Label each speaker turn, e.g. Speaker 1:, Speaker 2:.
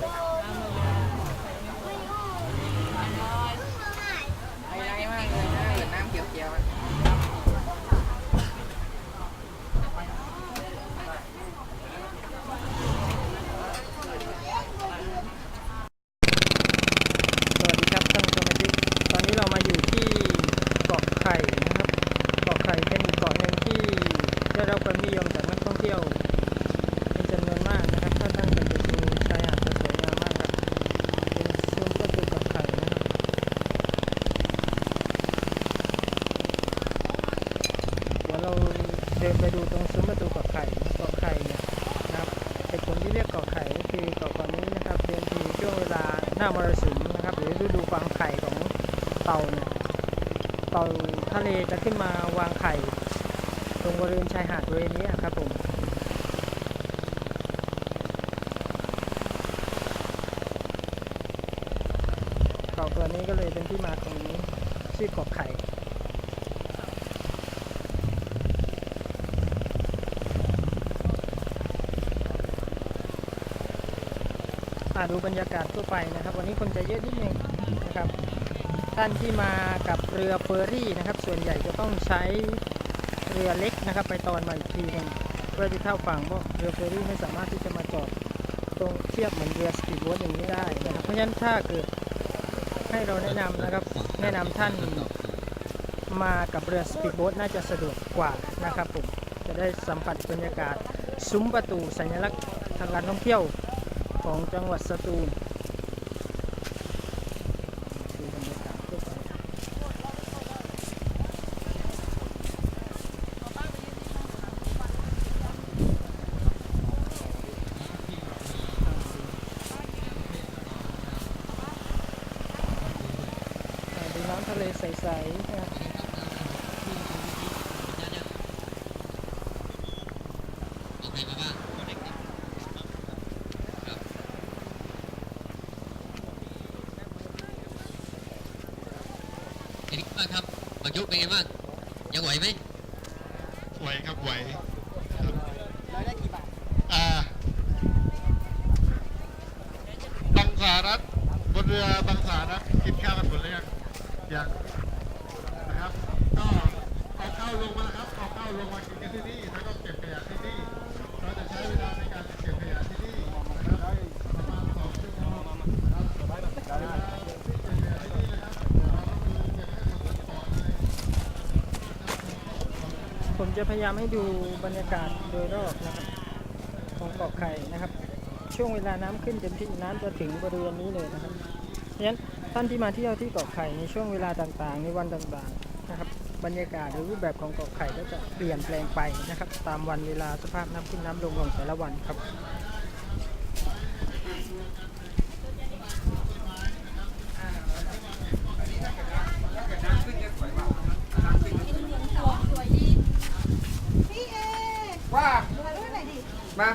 Speaker 1: Yeah. เราเดินไปดูตรงซุ้มประตูเกาะไข่เกาะไข่เนี่ยนะครับเหตุผลที่เรียกเกาะไข่ก็คือเกาะเกาะนี้นะครับเดินทีช่วงเวลาหน้ามรสุมนะครับ หรือฤดูฟางไข่ของเต่าเนี่ยเต่าทะเลจะขึ้นมาวางไข่ ตรงบริเวณชายหาดบริเวณนี้ครับผมเกาะตัวนี้ก็เลยเป็นที่มาของชื่อเกาะไข่าดูบรรยากาศทั่วไปนะครับ วันนี้คนจะเยอะนิดนึงนะครับท่านที่มากับเรือเฟอร์รี่นะครับ ส่วนใหญ่จะต้องใช้เรือเล็กนะครับ ไปตอนมาอีกทีนึงเพื่อที่เข้าฝั่งเพราะเรือเฟอร์รี่ไม่สามารถที่จะมาจอดตรงเทียบเหมือนเรือสปีดโบ๊ทอย่างนี้ได้นะครับเพราะฉะนั้นถ้าเกิดให้เราแนะนำนะครับแนะนำท่านมากับเรือสปีดโบ๊ทน่าจะสะดวกกว่านะครับผมจะได้สัมผัสบรรยากาศซุ้มประตูสัญลักษณ์ทางการท่องเที่ยว ของจังหวัดสตูลดูบรรยากาศทั่วไปดูน้ำทะเลใสๆนะครับ
Speaker 2: เอาใครมาบ้างเอาเด็กนี่ครับ เป็นไงบ้างครับบางยุเป็นไงบ้างยังไหวไหม
Speaker 3: ไหวครับไหวครับอ่าบางสารัฐบนเรือบางสารัฐกินข้าวกันหมดเลยยังยังนะครับ ก็เอาข้าวลงมานะครับเอาข้าวลงมากินกันที่นี่แล้วก็เก็บขยะที่นี่ เราจะใช้เวลาในการเก็บขยะที่นี่นะครับประมาณสองชั่วโมงนะครับเวลาที่เก็บขยะที่นี่นะครับเราก็คือเก็บให้หมดทั้งเกาะเลย
Speaker 1: ผม จะพยายามให้ดูบรรยากาศโดยรอบนะครับของเกาะไข่นะครับ ช่วงเวลาน้ำขึ้นเต็มที่น้ำจะถึงบริเวณนี้เลยนะครับเพราะฉะนั้นท่านที่มาเที่ยวที่เกาะไข่ในช่วงเวลาต่างๆ ในวันต่างๆนะครับ บรรยากาศหรือรูปแบบของเกาะไข่ก็จะเปลี่ยนแปลงไปนะครับ ตามวันเวลาสภาพน้ำขึ้นน้ำลงของแต่ละวันครับ
Speaker 4: พี่เอ
Speaker 5: ว่า
Speaker 4: มาด้วยหน่อยดิ
Speaker 5: มา